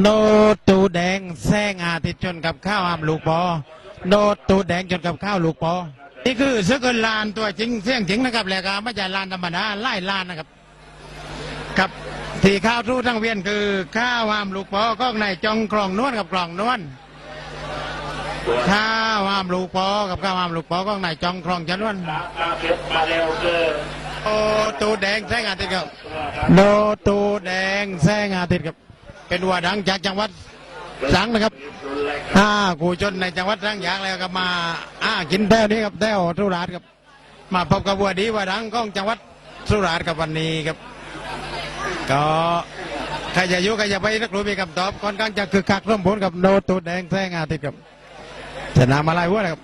โนตูแดงแซงอาทิตย์ชนกับข้าวหามลูกปอ โนตูแดงชนกับข้าวลูกปอ นี่คือเสือเกินลานตัวจริงเสียงจริงนะครับแหละครับไม่ใช่ลานธรรมดาไล่ลานนะครับครับที่ข้าวทู่ทั้งเวียนคือข้าวหามลูกปอก็ในจองกล่องนวลกับกล่องนวลข้าวหามลูกปอกับข้าวหามลูกปอก็ในจองกล่องจะนวลมาเก็บมาเร็วเกินโนตูแดงแซงอาทิตย์ครับโนตูแดงแซงอาทิตย์ครับ เป็นวัวดังจากจังหวัดตรังนะครับรุนแรงห้ากูชนในจังหวัดตรังอย่างแล้วก็มาอ้ากินแต้วนี้ครับแต้วสุราษฎร์ครับ มาพบกับวัวดีวัวดังของจังหวัดสุราษฎร์กับวันนี้ครับ ก็ใครจะอยุ่ใครจะไปนักรู้มีคำตอบค่อนข้างจะคือคักร่วมผลกับโนตูแดงแซงอาทิตย์ครับชนะมาหลายวัวเลยครับ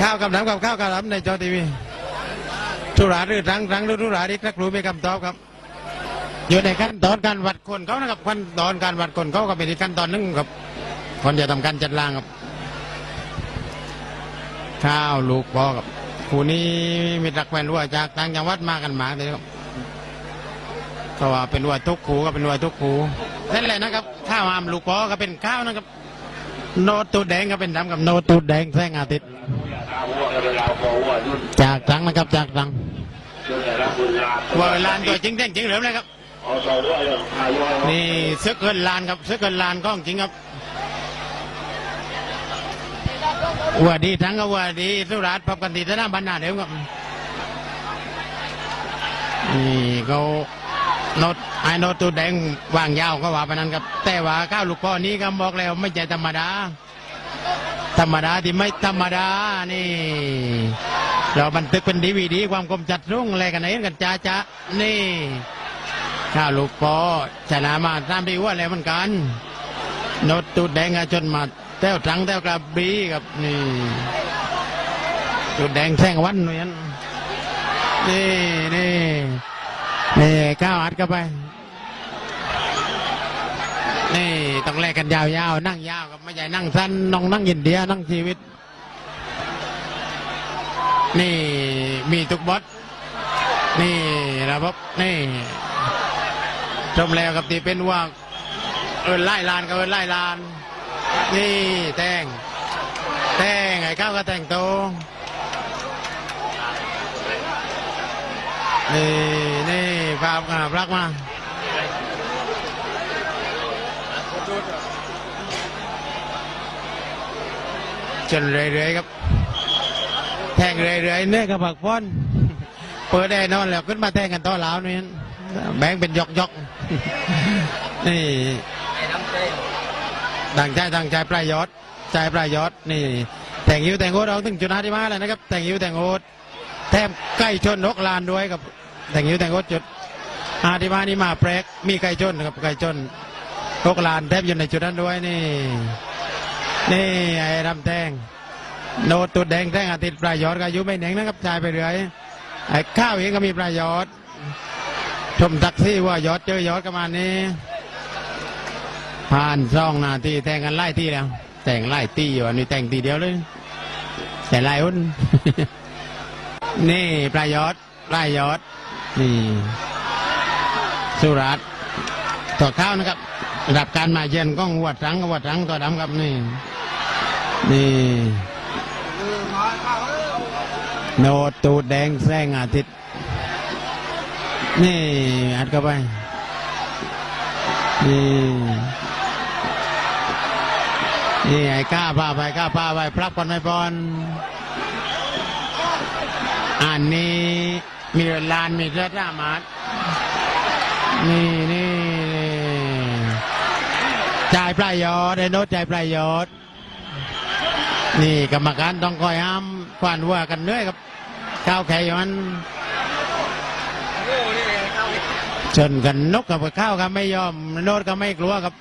ข้าวกับน้ำกับข้าวกับน้ำในจอทีวีสุราษฎร์หรือตรังตรังหรือสุราษฎร์อีกนักรู้มีคำตอบครับ อยู่ในขั้นตอนการวัดคนเขานะครับขั้นตอนการวัดคนเขาก็เป็นอีกขั้นตอนหนึงครับคนจะทำการจัดล่างครับ ข้าวลูกบอครับคู่นี้มีรักแฟนวัวจากต่างจังหวัดมากันมาเลยครับก็ว่าเป็นวัวทุกขูก็เป็นวัวทุกขูนั่นแหละนะครับข้าวหามลูกบอก็เป็นข้าวนะครับ โนตูดแดงก็เป็นดำกับโนตูดแดงแสงอาทิตย์ตาวัวกันเวลาพอวัวรุ่นจากตังนะครับจากตังจนแต่ลาวัวลานตัวจริงแท้จริงเหลือเลยครับ นี่เสือเกินลานครับเสือเกินลานก็จริงครับวัวดีทั้งกวัวดีสุราษฎร์พบกันที่สนามบรรณาเดิมครับนี่เขาโนดไอ้โนดตัวแดงวางยาวก็ว่าไปนั้นครับ แต่ว่าข้าวลูกก้อนนี้ก็บอกแล้วไม่ใช่ธรรมดา ธรรมดาที่ไม่ธรรมดานี่ เราบันทึกเป็นดีวีดีความคมจัดรุ่งอะไรกันไหนกันจ้าจ้านี่ ข้าวลูกปอชนะมาตามที่ว่าแล้วเหมือนกันนดตูดแดงอะจนมาแต้วตรังแต้วกระบรีกับนี่ตูดแดงแท่งวันเหมือนนี่นี่นี่ก้าวอัดเข้าไป นี่ต้องแลกกันยาวๆนั่งยาวกับไม่ใช่นั่งสั้นน้องนั่งยินเดียนั่งชีวิต นี่มีทุกบอสนี่ระบบนี่ ชมแล้วกับที่เป็นว่าเอินไล่ลานกับเอินไล่ลาน นี่แตงแตงไอ้ข้าวก็แต่งโตนี่นี่ภาพอ่ารักมาจนเรื่อยๆครับ แทงเรื่อยๆเนี่ยกับผักพ้อนเปิดได้นอนแล้วขึ้นมาแทงกันต่อแล้วนี่ แบงค์เป็นยกยกนี่ดังใจดังใจปลายยอดใจปลายยอดนี่ แต่งยิ้วแต่งโอ๊ตเราถึงจุดห้าที่มาแล้วนะครับ แต่งยิ้วแต่งโอ๊ตแทบใกล้ชนนกลานด้วยกับ แต่งยิ้วแต่งโอ๊ตจุดอาที่มานี่มาแปลกมีไก่ชนครับไก่ชนนกลานแทบอยู่ในจุดนั้นด้วยนี่ นี่ไอ้รำแทงโนตตุดแดงแท่งอาทิตย์ปลายยอดก็อายุไม่แหน่งนะครับชายไปเรื่อยไอ้ข้าวเองก็มีปลายยอด ชมทักซี่ว่ายอดเจอยอดกันมานี้ ผ่านสองนาทีแทงกันไล่ที่แล้ว แต่งไล่ตีอยู่อันนี้แต่งตีเดียวเลย แต่ไล่อุ่นนี่ปลายยอดปลายยอดนี่สุรัตน์ต่อข้าวนะครับระดับการมาเย็นก้องวัดรังกับวัดรังต่อดำครับนี่นี่โนตูดแดงแซงอาทิตย์ นี่อัดเข้าไป นี่นี่ไอ้ก้าพาไปก้าพาไปพลับก่อนไม่บอลอันนี้มีลานมีเลือดรามาดนี่นี่จ่ายปลายยอดไอ้โนตจ่ายปลายยอดนี่กรรมการต้องคอยห้ามควานวัวกันเนื่อยครับก้าวแข่มัน ชนกันนกกับข้าวครับไม่ยอมโนดก็ไม่กลัวครับ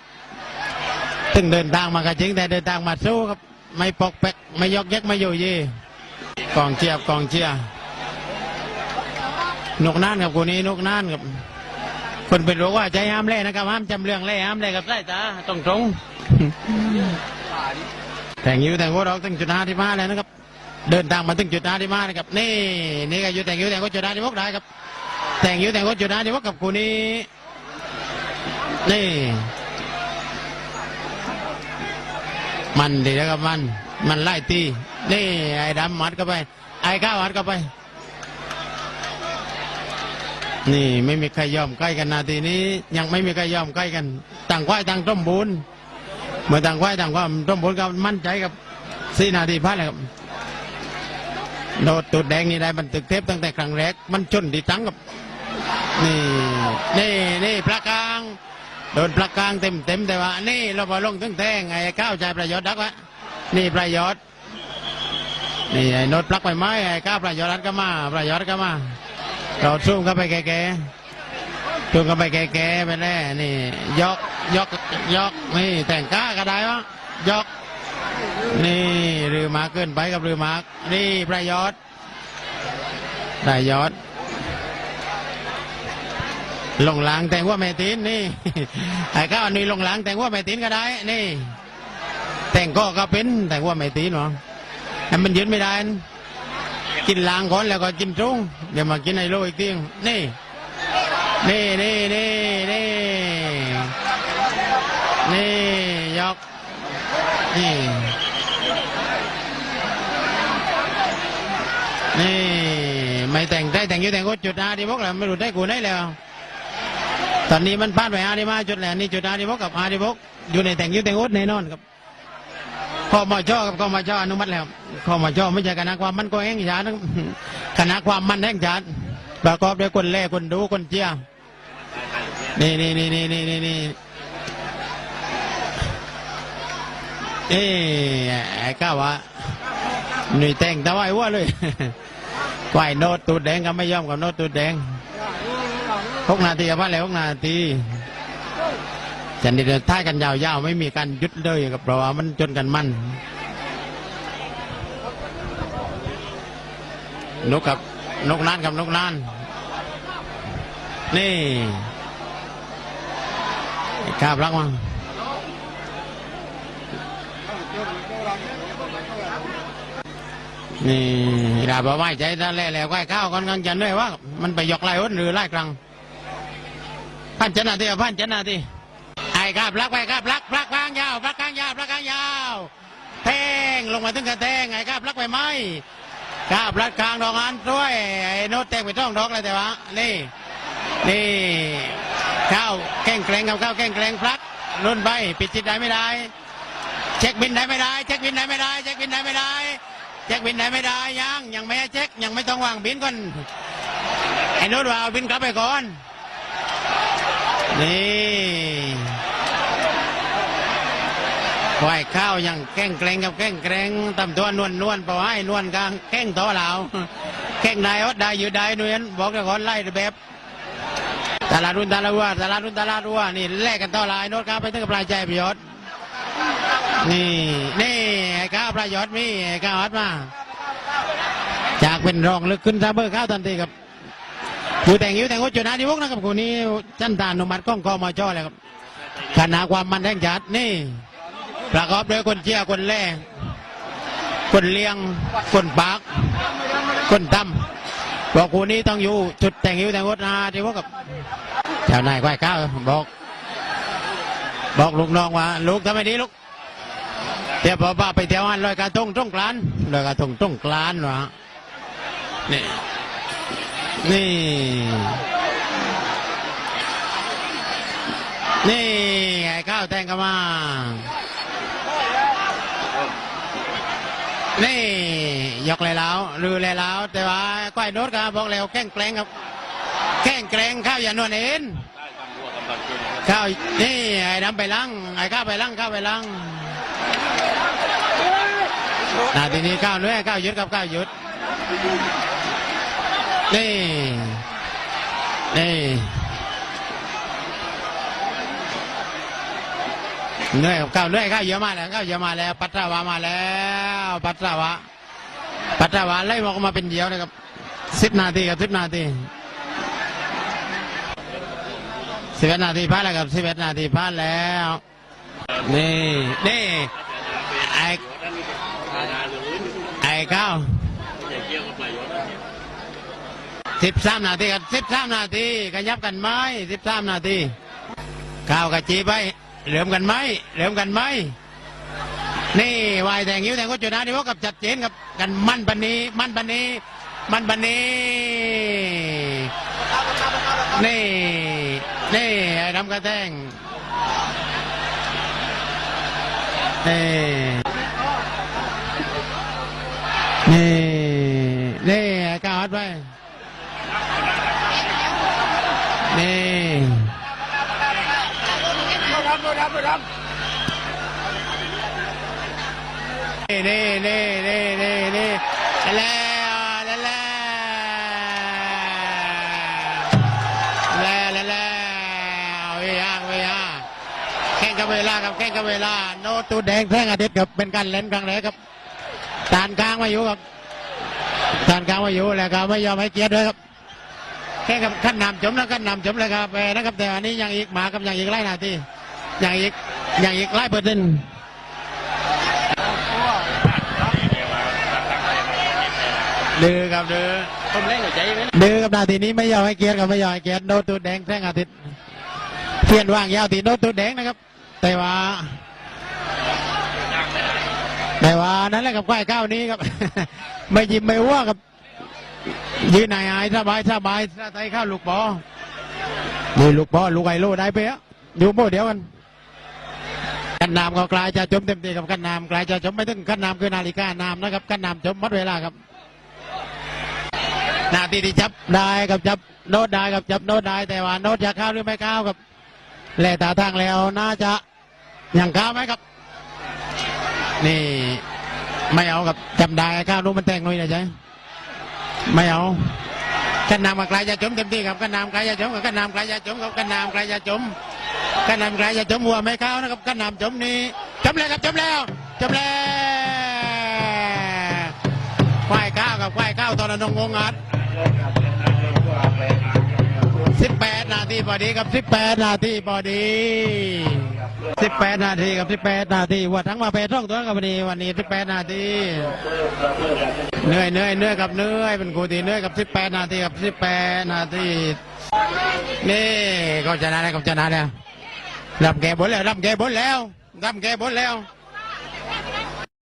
ถึงเดินทางมาก็จริงแต่เดินทางมาสู้ครับ ไม่ปกแปกไม่ยกแยกไม่อยู่ยี่กองเชียร์กองเชียนกน่านกับคนนี้นกน่านครับ คนเป็นรู้ว่าใจห้ามเล่นะครับห้ามจำเรื่องเล่ห้ามเล่กับไส้ตาตรงตรงแต่งยิ้วแต่งหัวเราถึงจุดห้าที่มาแล้วนะครับ เดินทางมาถึงจุดห้าที่มานะครับนี่นี่ก็อยู่แต่งยิ้วแต่งหัวจุดห้าที่พกได้ครับ แต่งยิ้วแต่งหัวจุดห้าที่พกกับกูนี้ นี่ มันดีแล้วครับมัน มันไล่ตี นี่ ไอ้ดำมัดเข้าไป ไอ้ก้าวมัดเข้าไป นี่ไม่มีใครยอมใกล้กันนาทีนี้ ยังไม่มีใครยอมใกล้กัน ต่างควายต่างต้มบุญเมื่อต่างควายต่างความต้มบุญก็มั่นใจกับสี่นาทีพัดเลยครับโดดตุดแดงนี่ได้บันทึกเทปตั้งแต่ครั้งแรก มันชนดีตั้งกับ นี่นี่นี่พระกลางโดนพระกลางเต็มเต็มแต่ว่า นี่เราพอลงถึงแทงไอ้ก้าวใจประโยชน์ดักวะนี่ประโยชน์นี่ไอ้นดพลักไปไม้ไอ้ก้าวประโยชน์รัดก็มาประโยชน์ก็มาเราซูมเข้าไปแก่ๆซูมเข้าไปแก่ๆไปแน่นี่ยกยกยกนี่แต่งก้าก็ได้วะยกนี่รือมาเกินไปกับรือมานี่ประโยชน์ประโยชน์ ลงหลังแต่งว่าแม่ตีนนี่ไอ้ก้าวอันนี้ลงหลังแต่งว่าแม่ตีนก็ได้นี่ แต่งก็ก็เป็นแต่งว่าแม่ตีนหรอให้มันยืนไม่ได้กินหลางก่อนแล้วก็กินตรงเดี๋ยวมากินไอ้โลอีกทีนี่นี่นี่นี่นี่นี่ยกนี่นี่ไม่แต่งได้แต่งอยู่แต่งก็จุดอาดีพวกเราไม่รู้ได้กูได้แล้ว ตอนนี้มันพลาดไปอาดีมาจุดแหลนนี่จุดอาดีพกกับอาดีพกอยู่ในแต่งยุแต่งอุดแน่นอนครับข้อมาจ่อกับข้อมาจ่ออนุมัติแล้วข้อมาจ่อไม่ใช่คณะความมันก็แห่งชาติคณะความมันแห่งชาติประกอบด้วยคนแล่คนดูคนเจียนี่นี่นี่นี่นี่นี่นี่เอ้ไอ้ก้าวะหนุ่ยแต่งตะไว้ว่าเลยไหวโนดตูดแดงก็ไม่ยอมกับโนดตูดแดง หกนาทีพักแล้วหกนาทีจันดีเดินท้ายกันยาวๆไม่มีการยุดเลยกับเพราะว่ามันจนกันมั่นนกกับนกนานกับนกนาน นี่ข้าบรักมั้งนี่ดาบไม้ใจนั่นแหละแล้วก็ให้ข้าวกันกันจะเหนื่อยว่า มันไปยกไล่อ้นหรือไล่กลาง พันเจดนาทีพันเจดนาทีไอ้ครับลักไปครับลักลักกลางยาวลักกลางยาวลักกลางยาวแทงลงมาถึงกระแทงไอ้ครับลักไปไหมครับลักกลางดอกอันด้วยไอ้โน้ตแทงไปช่องดอกเลยแต่ว่านี่นี่ข้าวแข่งแกร่งกับข้าวแข่งแกร่งพลักรุ่นไปปิดจิตได้ไม่ได้ เช็คบินได้ไม่ได้เช็คบินได้ไม่ได้เช็คบินได้ไม่ได้เช็คบินได้ไม่ได้ยังยังไม่ให้เช็คยังไม่ต้องวางบินก่อนไอ้โน้ตว่าเอาบินกลับไปก่อน นี่ควข้าวอยังแกล้งแกล้งกับแกล้งแกล้งตำตัวนวลนวลเปล่าให้นวลกลางแกล้งต่อเหลาแกล้งได้อดได้อยู่ได้นวลบอกแต่ก่อนไล่แบบตลาดรุ่นตลาดวัวตลาดรุ่นตลาดวัวนี่แลกกันต่อลายโนดครับไปถึงกับปลายใจประโยชน์นี่นี่ไอ้ข้าวประโยชน์มีไอ้ข้าวฮัดมา จากเป็นรองลึกขึ้นซาเบอร์ข้าวทันทีครับ ผู้แต่งยิ้วแต่งโอจุดนาดีวกนะครับคนนี้จันทานอนุมัติกล้องกอมจ่อเลยครับขณะความมันแห่งจัดนี่ ประกอบด้วยคนเชียร์คนแร่คนเลี้ยง คนปาก คนตั้มบอกคู่นี้ต้องอยู่จุดแต่งยิ้วแต่งโอนาดีวกกับเจ้านายควายก้าวบอก บอกลูกน้องว่า ลูกทำไมดีลูกเดี๋ยวป้าไปเที่ยวอันลอยกระทงตรงกลานลอยกระทงตรงกลานวะนี่ นี่ นี่ไอ้ข้าวแทงกันมานี่ ยกเลยแล้วลือเลยแล้ว แต่ว่าก้อยโน้ตครับบอกแล้วแข้งแกล้งครับ แข้งแกล้งข้าวอย่านวลเอ็นข้าวนี่ไอ้ดำไปลังไอ้ข้าวไปลังข้าวไปลังนาทีนี้ข้าวเนื้อข้าวหยุดกับข้าวหยุด นี่ นี่เนื่อยกับข้าวเนื่อยข้าวเยอะมากแล้วข้าวเยอะมาแล้ว ปัตตาวามาแล้ว ปัตตาวาปัตตาวาไล่บอกมาเป็นเดียวนะครับสิบนาทีกับสิบนาทีสิบเอ็ดนาทีพลาดแล้วครับสิบเอ็ดนาทีพลาดแล้ว นี่นี่ไอ้ไอ้ข้าว สิบสามนาทีครับสิบสามนาทีขยับกันไหมสิบสามนาทีข้าวกะจีไปเหลื่อมกันไหมเหลื่อมกันไหมนี่วายแทงยิ้วแทงโคตรจุดนะนี่ว่ากับจัดเจนกับกันมั่นปันนี้ มั่นปันนี้ มั่นปันนี้นี่นี่ไอ้ดำกระแทงนี่นี่ไอ้ก้าวอัดไปนี่ นี่นี่นี่นี่นี่นี่แล้วแล้วแล้วแล้วแล้วเวียเวียแข่งกับเวลาครับแข่งกับเวลา โนตูแดงแท่งอาทิตย์ครับเป็นการเล่นครั้งแรกครับตานกลางมาอยู่ครับตานกลางมาอยู่แล้วก็ไม่ยอมให้เกียรติด้วยครับแข่กับขั้นนำจมแล้วขั้นนำจมเลยครับแปนะครับ แต่อันนี้ยังอีกหมากับยังอีกไล่นาที ยังอีกยังอีกไล่เปอร์เซ็นต์ดื้อครับดื้อต้มเล่นหัวใจไหมดื้อกับนาทีนี้ไม่ยอมให้เกียรติกับไม่ยอมให้เกียรติโนตตูแดงแท่งอาทิตย์เพียนว่างยาวตีโนตตูแดงนะครับ แต่ว่า แต่ว่านั่นแหละกับควายก้าวนี้ครับ ไม่ยิ้มไม่อ้วกครับ ยืนไหนไอ้สบายสบายสไตล์ข้าวลูกบอนี่ลูกบอลูกไอโลได้ไปอะอยู่โม่เดียวกันกั นน้ำก็กลายจะจมเต็มที่กับกั้นน้ำกลายจะจมไม่ถึงกั้นน้ำคือนาฬิกาน้ำนะครับกั้นน้ำจมหมดเวลาครับหนาทีที่จับได้กับจับโน้ตได้กับจับโน้ตได้แต่ว่าโน้ตจะเข้าหรือไม่เข้ากับแหล่ตาทางแล้วน่าจะยังเข้าไหมครับ นี่ไม่เอากับจำได้ข้าวนู้มันแตงหน่อยนะจ๊ะไม่เอากันนำกับใครจะจมเต็มที่ครับกันนำใครจะจมกับกันนำใครจะจมกับกันนำใครจะจม กันนำใครจะจมหัวไม่เข้านะครับกันนำจมนี่จมแล้วครับจมแล้วจมแล้วควายข้าวกับควายข้าวตอนนนงงงัดสิบแปดนาทีพอดีครับสิบแปดนาทีพอดีสิบแปดนาทีกับสิบแปดนาทีวัดทั้งมาแปดท่องตัวกับพอดีวันนี้สิบแปดนาทีเหนื่อยเหนื่อยเหนื่อยกับเหนื่อยเป็นกูตีเหนื่อยกับสิบแปดนาทีกับสิบแปดนาทีนี่ก็ชนะแล้วก็ชนะแล้ว รับแกบนแล้วรับแกบนแล้วรับแกบนแล้ว